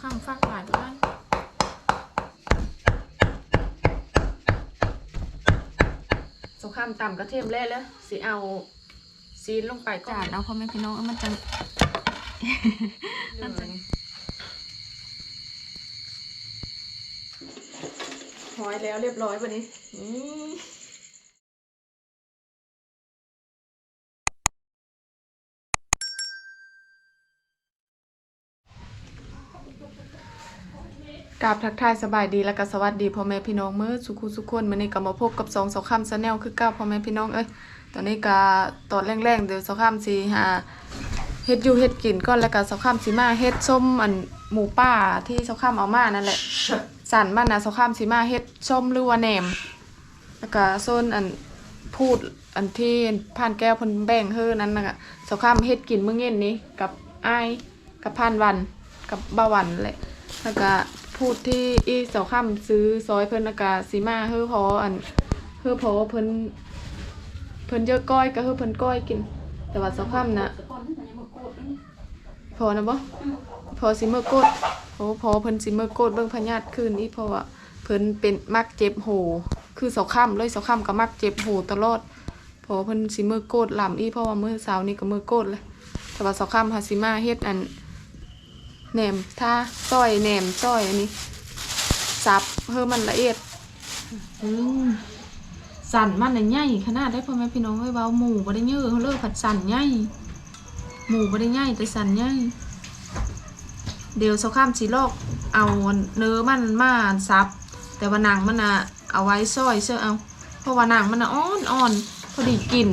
ข้ามฟากหลายไปได้สงครามต่ำกระเทียมแร่แล้วสิเอาซีนลงไปก่อนเอาพ่อแม่พี่น้องเอามันจะมันจะหอยแล้วเรียบร้อยวันนี้ กราบทักทายสบายดีแล้วก็สวัสดีพ่อแม่พี่น้องเมื่อสุขุสุขคนมื้อนี้ก็มาพบกับสองสองคำซแนลคือเก้าพ่อแม่พี่น้องเอ้ยตอนนี้ก็ตอนแรงๆเดี๋ยวสองคำสิหาเฮ็ดอยู่เฮ็ดกินก่อนแล้วก็สองคำสิมาเฮ็ดส้มอันหมูป่าที่สองคำเอามานั่นแหละสั่นมันนะสองคำสิมาเฮ็ดส้มหรือว่าแหนมแล้วก็โซนอันพูดอันที่ผ่านแก้วพิ่นแบ่งเฮือนั้นนะสองคำเฮ็ดกินเมื้อเย็นนี้กับไอ้กับพานวันกับบ่าววันแหละแล้วก็ พูดที่อีเสาค่ำซื้อซอยเพิ่นแล้วก็สีมาเฮือพออันเฮือพอเพิ่นเพิ่นเยอะก้อยก็เฮือเพิ่นก้อยกิน แต่ว่าเสาค่ำนะพอนะบ่พอสิเมื่อโกดโอ้พอเพิ่นสิเมื่อโกดเบิ่งพญาติคืนนี้เพราะว่าเพิ่นเป็นมักเจ็บโหคือเสาค่ำเลยเสาค่ำก็มักเจ็บโหตลอดพอเพิ่นสิเมื่อโกดลำอีเพราะว่าเมื้อเช้านี้ก็เมื่อโกดเลยแต่ว่าเสาค่ำหาสิมาเฮ็ดอัน แหนมท่าซอยแหนมซอยอันนี้สับเพิ่มมันละเอียดสั่นมันน่ะใหญ่ขนาดได้พ่อแม่พี่น้องเอ้ยเว้าหมูบ่ได้เยอะเขาเลิกผัดสั่นใหญ่หมูบ่ได้ใหญ่แต่สั่นใหญ่เดี๋ยวเสาข้ามสีลอกเอาเนื้อมันมาซับ แต่ว่าหนังมันน่ะเอาไว้ซอยเชื่อเอาเพราะว่าหนังมันน่ะอ่อนอ่อนพอดีกิน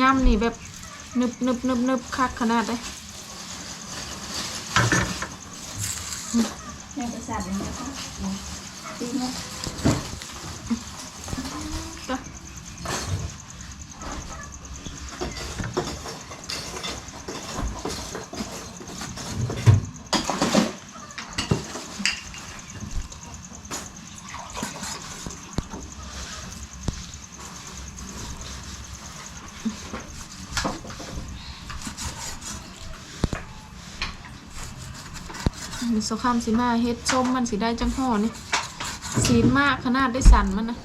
ย่ำนี่แบบนึบนึบนึบนึบคักขนาดเล ยแม่จะสั่นเลยนะคะจริงไหม จ้ะมี สคามสีมาเฮ็ดส้มมันสีได้จังห่อนี่สีมากขนาดได้สั่นมันนะ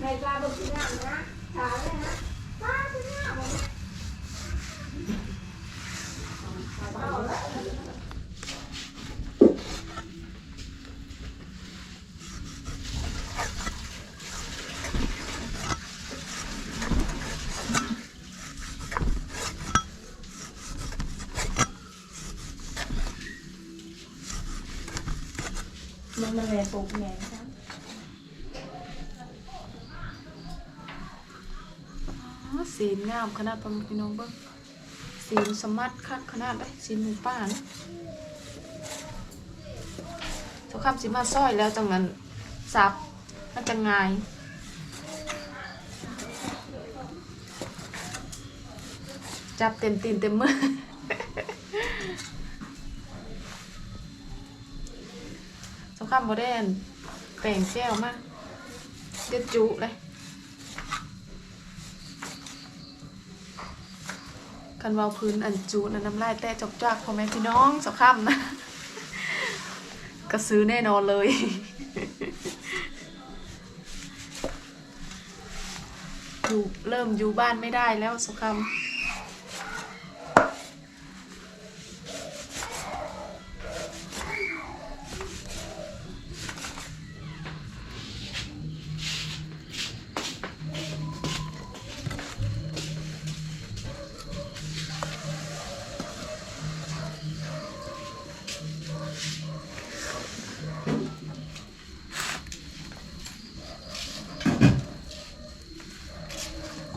ในปลาบึกที่น้ำนะถามเลยนะปลาที่น้ำ มันมาแรง ปลูกแมงครับสีงามขนาดพี่น้องเบิ่งสีสมัดคักขนาดเลยสีนหมูป่านะสคามสิมาซอยแล้วจังนั้นซับมันจะง่ายจับเต็มตีนเต็มมือ สงครามโมเดนแป่งแก้วมากเด็ดจุเลยกันเวาพื้นอันจูนะน้ำลายแตะจอกจอกพ่อแม่พี่น้องสงครามนะก็ซื้อแน่นอนเลยอยู่เริ่มอยู่บ้านไม่ได้แล้วสงคราม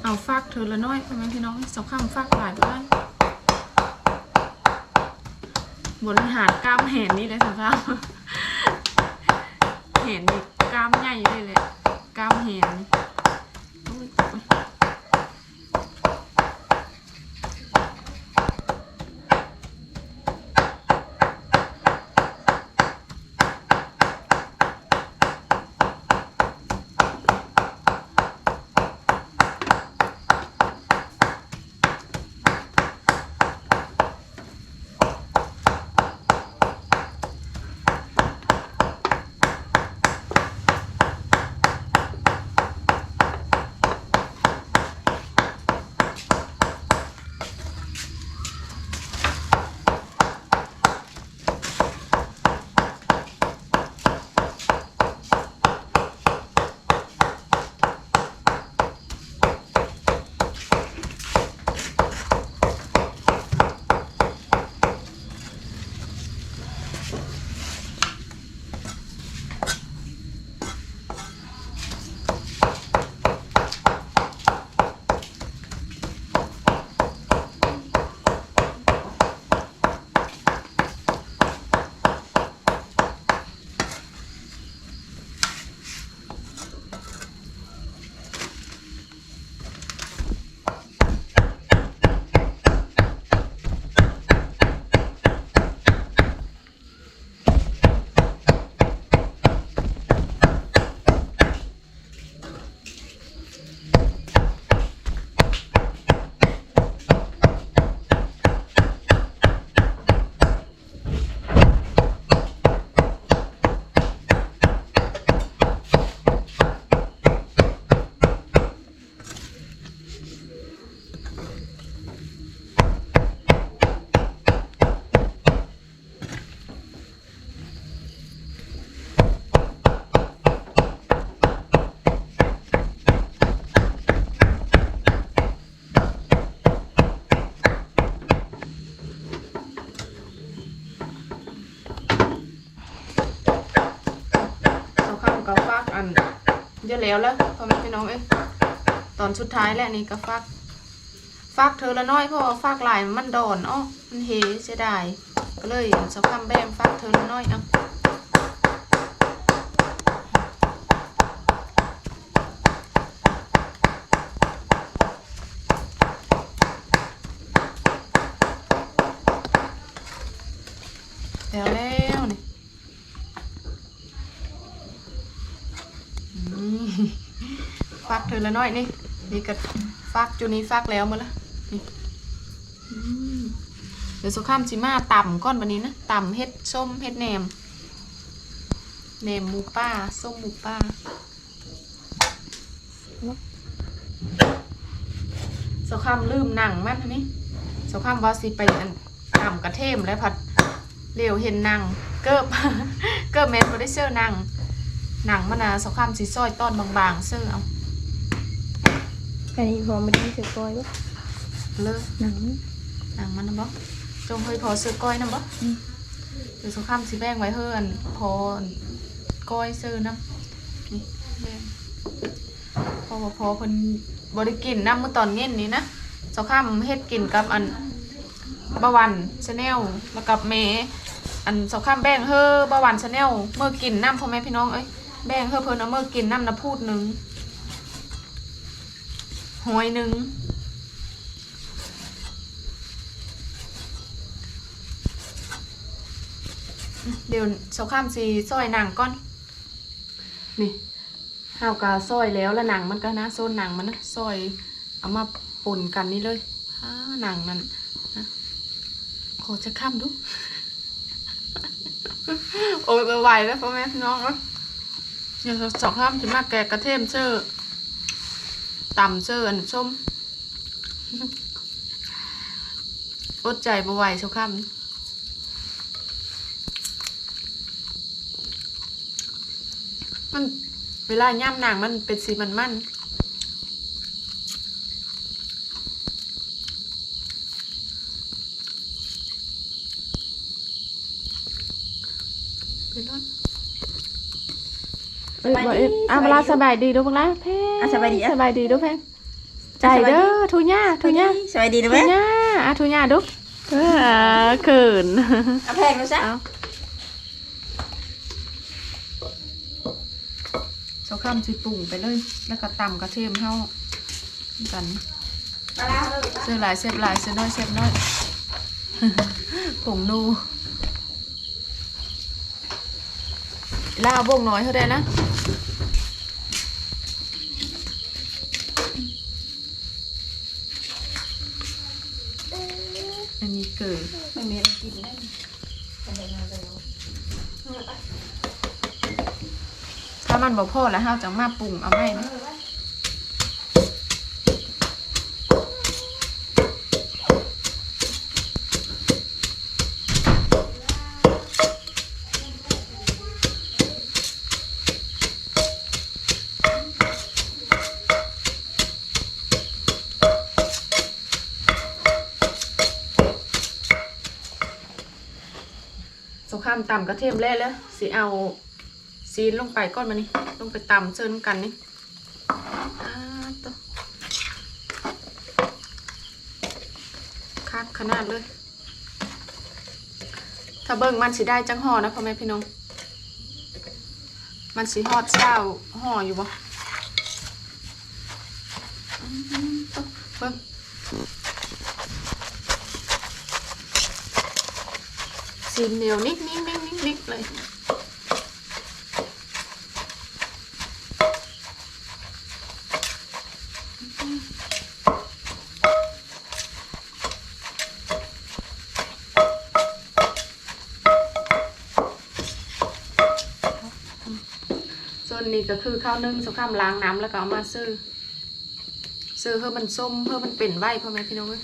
เอาฟักเธอละน้อยพ่อแม่พี่น้องสองข้ามฟักหลายบ้านบริหารกล้ามแหนนี่เลยสองข้ามแหนนี่กล้ามใหญ่เลยแหละกล้ามแหนโอันเยอะแล้วแล้วพ่อแม่พี่น้องเอ้ยตอนสุดท้ายแล้วนี่ก็ฟัก ฟักเธอละน้อยเพราะว่าฟักหลายมันดอนอ๋อมันเฮเสียดายก็เลยสะพามแบมฟักเธอละน้อยเอาแล้วแล้วนี่ อืมฟักเธอ ละน้อยนี่นี่ก็ฟักจุนี้ฟักแล้วมาละนี่เดี๋ยวสุข้ามจิมาต่ำก้อนวันนี้นะต่ำเฮ็ดส้มเฮ็ดแหนมแหนมหมูป้าส้มหมูป้าสุข้ามลืมหนังมันอันนี้สุข้ามว่าสิไปต่ำกระเทมแล้วผัดเหลวเห็นหนังเกิบเกิบเม็ดโปรดิเซอร์หนังหนังมันนะสความสีซอยต้อนบางๆเสื้อเอา อันนี้พอไม่ได้เสือก้อยปะเลยหนังหนังมันนะบ่จงเคยพอซื้อก้อยนะบ่อืมเดี๋ยวสความสีแบ่งไว้เฮือนพอก้อยซื้อน้ำนี่แบ่งพอบ่พอเพิ่นบ่ได้กินน้ำมื้อตอนเย็นนี้นะสความเฮ็ดกินกับอันบะวันชาแนลแล้วกับเมอันสความแบ่งเฮอบะวันชาแนลเมื่อกินน้ำพ่อแม่พี่น้องเอ้ยแบ่งเฮอเพิ่นเอาเมื่อกินน้ำนะพูดหนึง หอยหนึ่งเดี๋ยวเสาข้ามสีซอยหนังก่อน นี่ห้าวกาซอยแล้วแล้วหนังมันก็นะโซนหนังมันนะซอยเอามาปนกันนี่เลยฮ่าหนังมันนะขอจะข้ามดูโอ้ยไหวแล้วพ่อแม่พี่น้องเอ้ยเดี๋ยวสองข้ามจะมาแกะกระเทียมเชอร์ ตำเสื้ออันส้มอดใจบ่ไหวเช้าค่ำมันเวลาย่ำหนังมันเป็นสีมันมันไปรถ สบายดีอะเวลาสบายดีดูพวกละแพงอะสบายดีอะสบายดีดูแพงใจใจเด้อทุญ่าทุญ่าสวัสดีนะทุแม่ญ่าอะทุญ่าดุเออเขิน เอาแพงมาซะเอาเจ้าข้ามสิปรุงไปเลย แล้วก็ตำกระเทียมเข้ากันปลาร้าเลยเสื้อหลายเสียบหลายเสื้อน้อยเสียบน้อย ผงนูลาวบงน้อยเท่าไดนะ อันนี้เกิดไม่มีอะไรกินได้ถ้ามันบ่พอแล้วเฮาจะมาปรุงเอาไหมนะ ตำกระเทียมแล่แล้วสีเอาซีนลงไปก้อนมานี่ลงไปตำเชิญกันนี่อ่าตัวคักขนาดเลย ถ้าเบิ่งมันสีได้จังห่อนะพ่อแม่พี่น้อง มันสีหอดเช้าห่ออยู่บ่อืมตัวเบิ่ง ซีนเหนียวนิกนิกนิกนิกนิกเลยส่วนนี้ก็คือข้าวนึ่งสุข้ามล้างน้ำแล้วก็เอามาซื้อซื้อเพื่อมันส้มเพื่อมันเป็นไหวพ่อแม่พี่น้องเอ้ย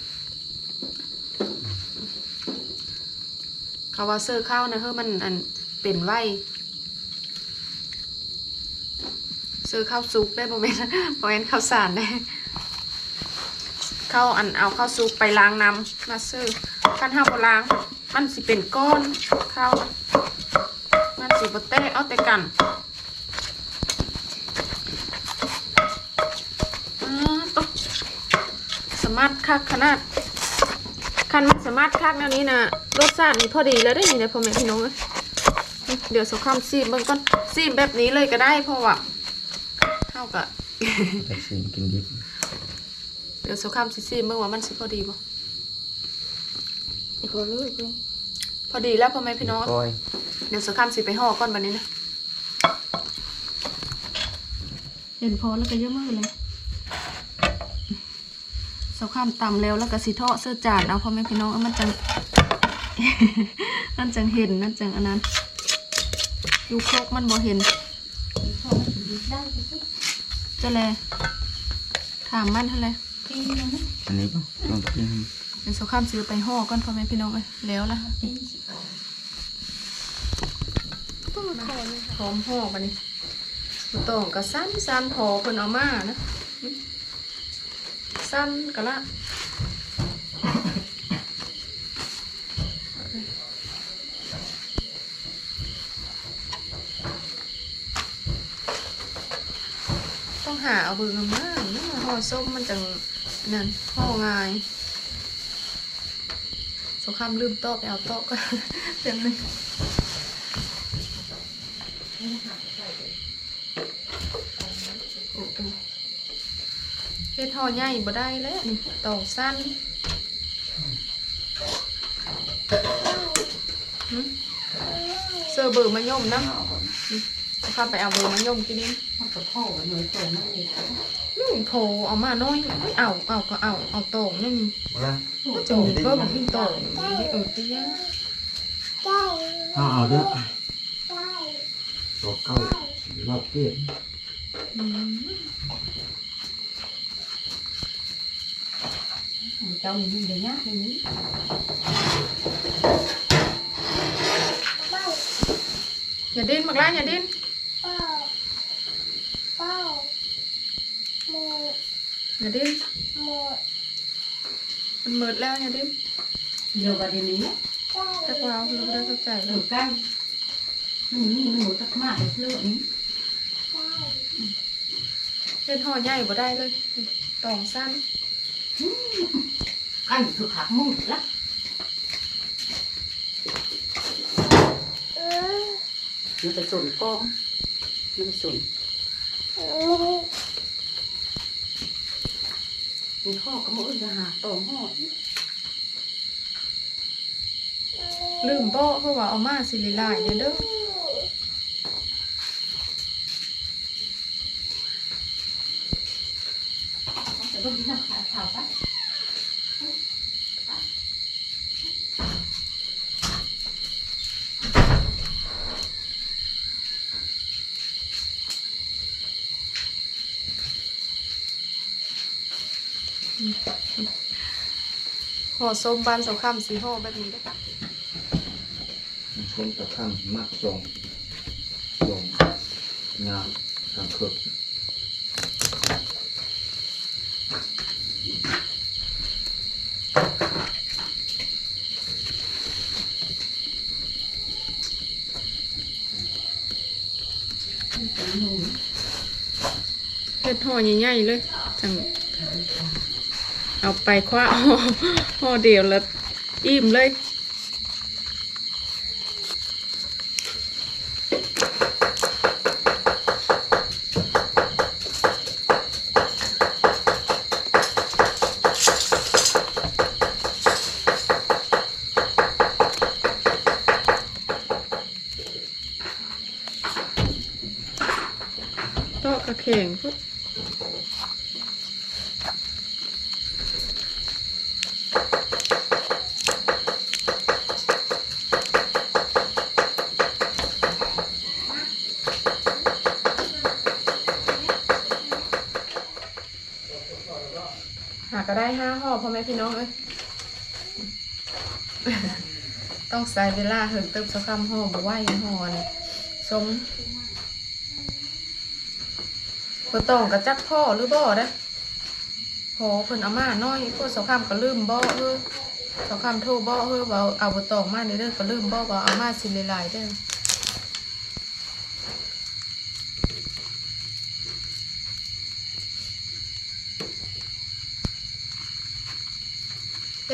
เขาว่าเสื้อข้าวนะเฮ้ยมันอันเป็นไหวเสื้อข้าวซุกได้โมเมนต์โมเมนข้าวสารได้ข้าวอันเอาข้าวซุกไปล้างน้ำมาซื้อขั้นห้าบล้าง มันสิเป็นก้อนข้าวมันสิบเตะเอาแต่กันอ้าตุ๊สมาร์ทคักขนาด คันมันสามารถคักแนวนี้นะรสชาตินี่พอดีแล้วได้ยินเลยพ่อแม่พี่น้องเอ้ยเดี๋ยวสุขามซีมเบิ่งก่อนซีมแบบนี้เลยก็ได้เพราะว่าเท่ากับแต่สิ่งกินดิบเดี๋ยวสุขามซีซีมเบิ่งว่ามันสิพอดีบ่อีกคนรู้อีกคนพอดีแล้วพ่อแม่พี่น้องก้อยเดี๋ยวสุขามสิไปห่อก่อนบัดนี้นะเห็นพอแล้วก็เยอะมากเลย สุขามตำแล้วแล้วก็สิเทาะเสื้อจานเอาพ่อแม่พี่น้องเอามันจังมันจังเห็นนั่นจังอันนั้นอยู่โคกมันบ่เห็นพอมาถึงได้ก็จะเลยถามมันเท่าไรกินนะนะอันนี้ป่ะต้องกินเดี๋ยวสุข้ามซื้อไปห่อก่อนพ่อแม่พี่น้องเอ้ยแล้วละพร้อมห่อมานี่บุตองก็สั้นสั้นพอเพิ่นเอามานะ สั้นก็ละต้องหาเอาเบอร์งามๆนะห่อส้มมันจังนั่นห่อง่ายสงครามลืมโต๊ะไปเอาโต๊ะก็เต็มเลยโอ้โห เฮ็ดห่อใหญ่บ่ได้แล้วนี่ตองสั้นหึเสื้อเบอร์มะยมนะสงครามไปเอาเบอร์มะยมกินนี่มันก็พ่อหน่วยตัวมันเองอืมโถเอามาน้อยไม่เอาเอาก็เอาเอาโต่งนี่มีว่าก็จะมีก็บอกที่โต่งนี่เออเตี้ยเอาเอาเด้อตัวเก้ารอบเตี้ย อืมเจ้ามีเดี๋ยวยากเลยนี้อย่าดิ้นมากล้าอย่าดิ้นเป้าเป้าหมูอย่าดิ้น หมูมันมืดแล้วอย่าดิ้นเดี๋ยวประเด็นนี้ได้จักวาวเราได้เข้าใจหเลนูยใกล้หนูนี่หนูตักมากเลยเรื่องนี้เล่นห่อใหญ่บ่ได้เลยโต่งสั้นเกันคือขับมุ้งละเออมันไปส่วนกองมันไปส่วนเออมีข้อก็มือจะหาตองห่อลืมบ่เพราะว่าเอามาสิลิลายเด้อเด้อแต่ต้องกินน้ำขาวขาวป ห่อส้มบานเสาค่ำสีห่อแบบนี้เด้อคนตะขั้นมักส่งส่งงานทางคึกเป็นหนูเฮ็ดห่อใหญ่ๆเลยจัง เอาไปคว้าห่อเดียวแล้วอิ่มเลยโต๊ะกระเข่งพุด ห้าห่อพ่อแม่พี่น้องเอ้ยต้องใส่เวลาเหิงเติมสักคำห่อบ่ไหวห่อนี่ทรงบ่ต้องกระจักพ่อหรือบ่ได้อพอเพิ่นเอามาน้อยพวกสักคำก็ลืมบ่เฮ้อสักคำโทรบ่เฮ้อว่าเอาบ่ตองมานี่เด้อก็ลืมบ่ว่าเอามาสิหลายๆเด้อ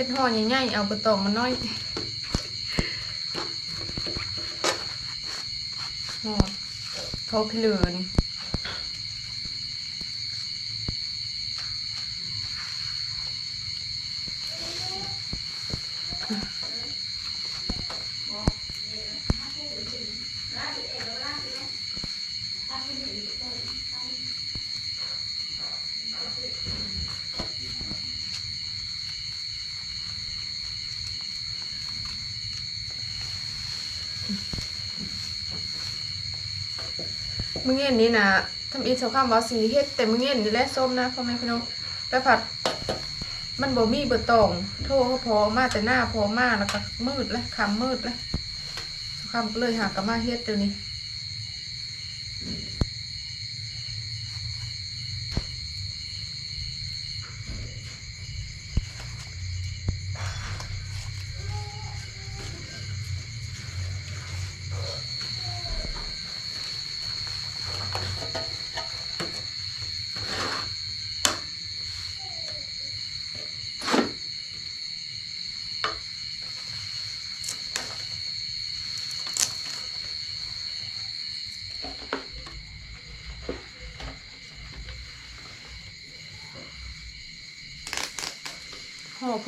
ฮ็ดห่อใหญ่ๆเอาไปตองมันน้อยห่อทษพี่เหลือนี่ นนี่นะทำอีสาวข้ามว่าสีเฮ็ดแต่มึงเห็นนี่แหละส้มนะพ่อแม่พี่น้องไปผัด มันบ่มีเบอร์ตอง โทรพอมาแต่หน้าพอมาแล้วก็มืดเลยคำมืดเลยสาวข้ามก็เลยหากลับมาเฮ็ดเดี๋ยวนี้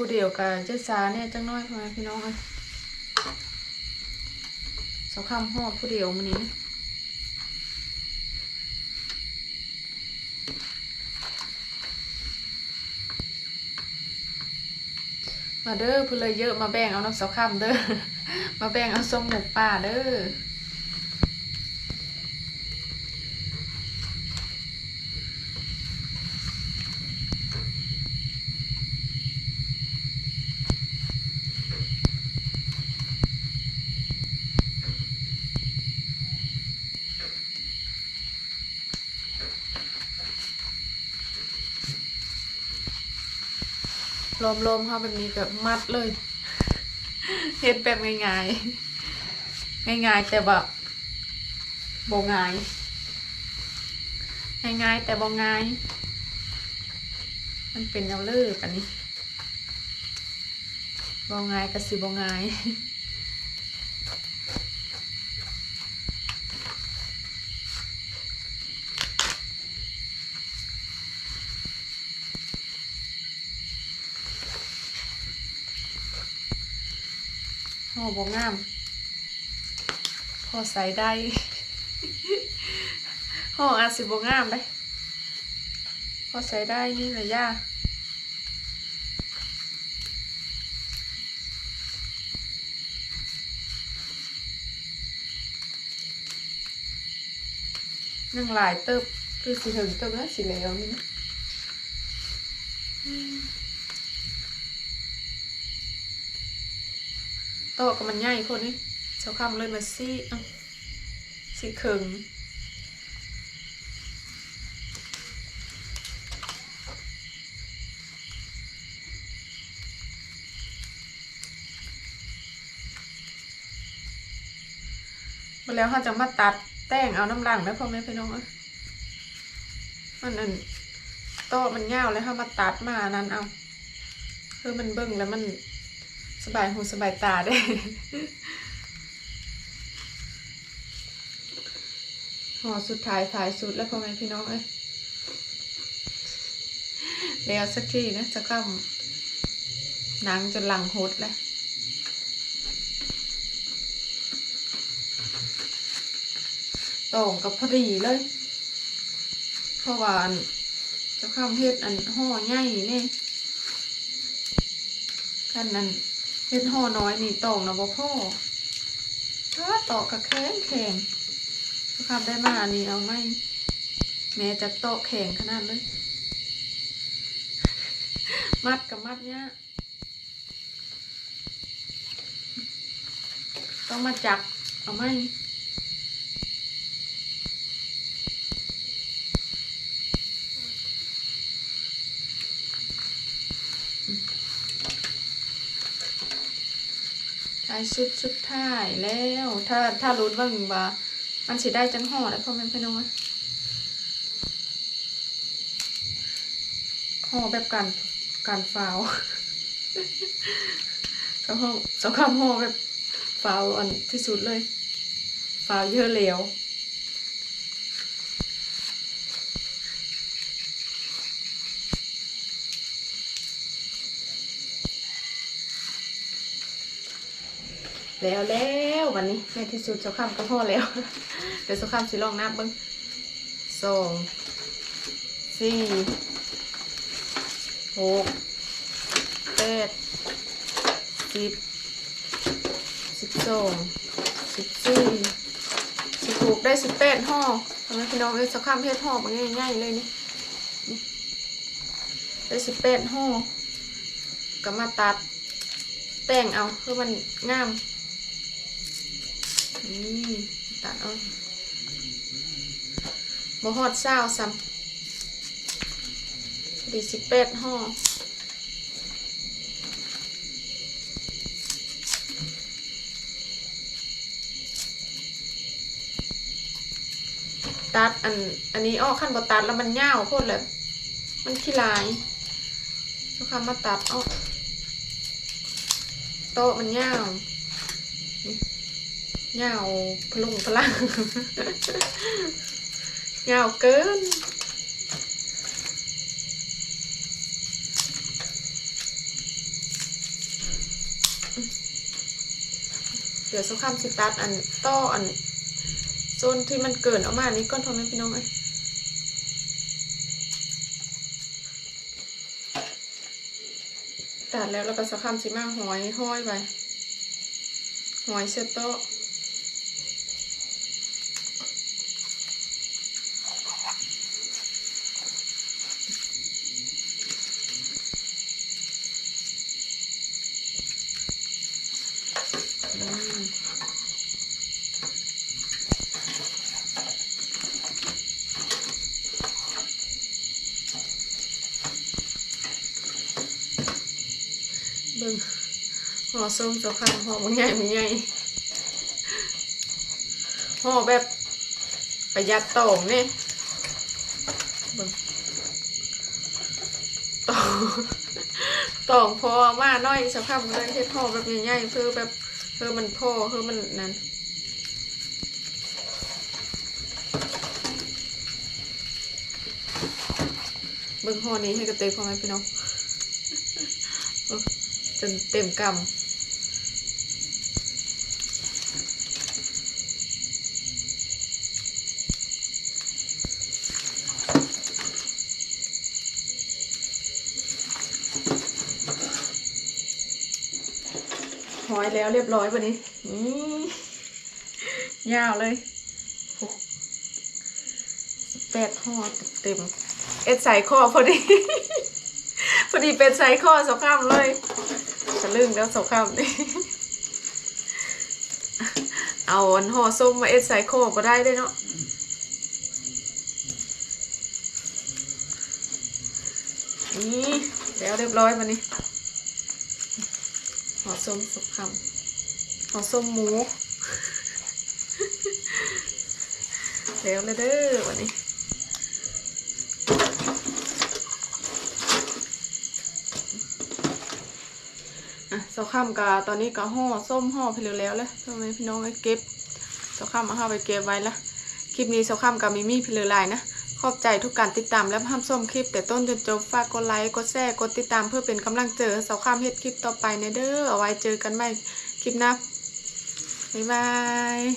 ผู้เดียวกันเจ๊ซาเนี่ยจังน้อยพ่อแม่พี่น้องเอ้ยสาวข้ามห่อผู้เดียวมื้อนี้มาเด้อเพื่อเลยเยอะมาแบ่งเอาน้ำสาวข้ามเด้อ มาแบ่งเอาส้มหมูป่าเด้อ ลมๆเข้าแบบนี้แบบมัดเลยเฮ็ดแบบง่ายๆ ง่ายๆ แต่แบบบ่ง่าย ง่ายๆ แต่บ่ง่าย มันเป็นแนวเลิกอันนี้บองายก็สิบองาย ห่อบงาม พอใส่ได้ห่ออาจสิบงามได้พอใส่ได้นี่แหละย่านั่งหลายเติบคือสิถึงเติบแล้วสิแล้วนี่นะ ต๊ะก็มันใหญ่คนนี้เช้าคำเลยมาซี่เอ้าซี่เคิงมาแล้วเขาจะมาตัดแป้งเอาน้ำลังแล้วพ่อแม่พี่น้องอ้ยมันอันโต๊ะมันเงาวแล้วเขามาตัดมานั้นเอาคือมันเบิ่งแล้วมัน สบายหูสบายตาได้ห่อสุดท้ายท้ายสุดแล้วพ่อแม่พี่น้องเอ้ยแล้วสักทีนะจะเข้าหนังจนหลังหดแล้วตรงกับพอดีเลย เพราะว่าอันเจะข้ามเฮ็ดอันห่อใหญ่นี่กันนั้น เฮ็ดห่อน้อยนี่ตองนะบ่พ่อถ้าตอกกับแข็งแข็งเจะข้ามได้มาอันนี้เอาไหมแม่จะโตแข็งขนาดเลยมัดกับมัดเนี้ยต้องมาจับเอาไหม ท้ายสุดสุดท้ายแล้ว ถ้าถ้ารู้ว่ามึงว่า มันสิได้จังห่อแล้วพ่อแม่พี่น้องห่อแบบการการฟาวสองห้อสองคำห่อแบบฟาวอันที่สุดเลยฟาวเยอะเหลว แล้วแล้ววันนี้ในที่สุดสองคำก็ห่อแล้ว เดี๋ยวสองคำสิลองนับเบิ้งสองสี่หกแปดสิบสิบสองสิบสี่สิบหกได้สิบแปดห่อทำไมพี่น้องเอ้ยสองคำเฮ็ดห่อมาง่ายๆเลยนี่นี่ได้สิบแปดห่อก็มาตัดแต่งเอาเพื่อมันงาม นี่ตัดเอาบ่ฮอดเศร้าซ้ำดีสิบแปดห่อตัดอันอันนี้อ้อขั้นบ่ตัดแล้วมันเง่าโคตรเลยมันขี้ลายทุกคำมาตัดอ้อโต๊ะมันเง่า เงาพลุงพลังเงาเกินเดี๋ยวสุขามสิตัดอันต้ออันโซนที่มันเกินออกมานี่ก้อนทอมให้พี่น้องไอ้ตัดแล้วแล้วก็สุขามสิมาหอยห้อยไปหอยเซโตะ ส้มเจ้าค่ะห่อมันใหญ่มันใหญ่ห่อแบบประหยัดต่งนี่ต่งตองพอมาน้อยสักคำเลยเฮ็ดห่อแบบใหญ่ๆเพื่อแบบเพื่อมันพ่อเพื่อมันนั่นเบิ่งห่อนี้ให้กระเตยพอไหมพี่น้องจนเต็มกำ อยแล้วเรียบร้อยวันนี้ยาวเลยโอ้แปดห่อเต็ม เอ็ดใส่ข้อพอดี พอดีเป็นใส่ข้อสองข้ามเลยทะลึ่งแล้วสองข้ามนี่เอาอันห่อส้มมาเอ็ดใส่ข้อก็ได้ด้วยเนาะนี่แล้วเรียบร้อยวันนี้ห่ ส้มสุกคำห่อส้มหมูแล้วเลยเด้อวันนี้อะเสาค่ำกะตอนนี้ก็ห่อส้มห่อไปเร็วแล้วเลยทำไมพี่น้องไอ้เก็บเสาค่ำเอาห้าไปเก็บไว้ละคลิปนี้เสาค่ำกับมิมี่เพลือลายนะ ขอบใจทุกการติดตามและห้ามส้มคลิป แต่ต้นจนจบฝากกดไลค์กดแชร์กดติดตามเพื่อเป็นกำลังเจอเสาค่ำเฮ็ดคลิปต่อไปในเด้อเอาไว้เจอกันใหม่คลิปหน้าบ๊ายบาย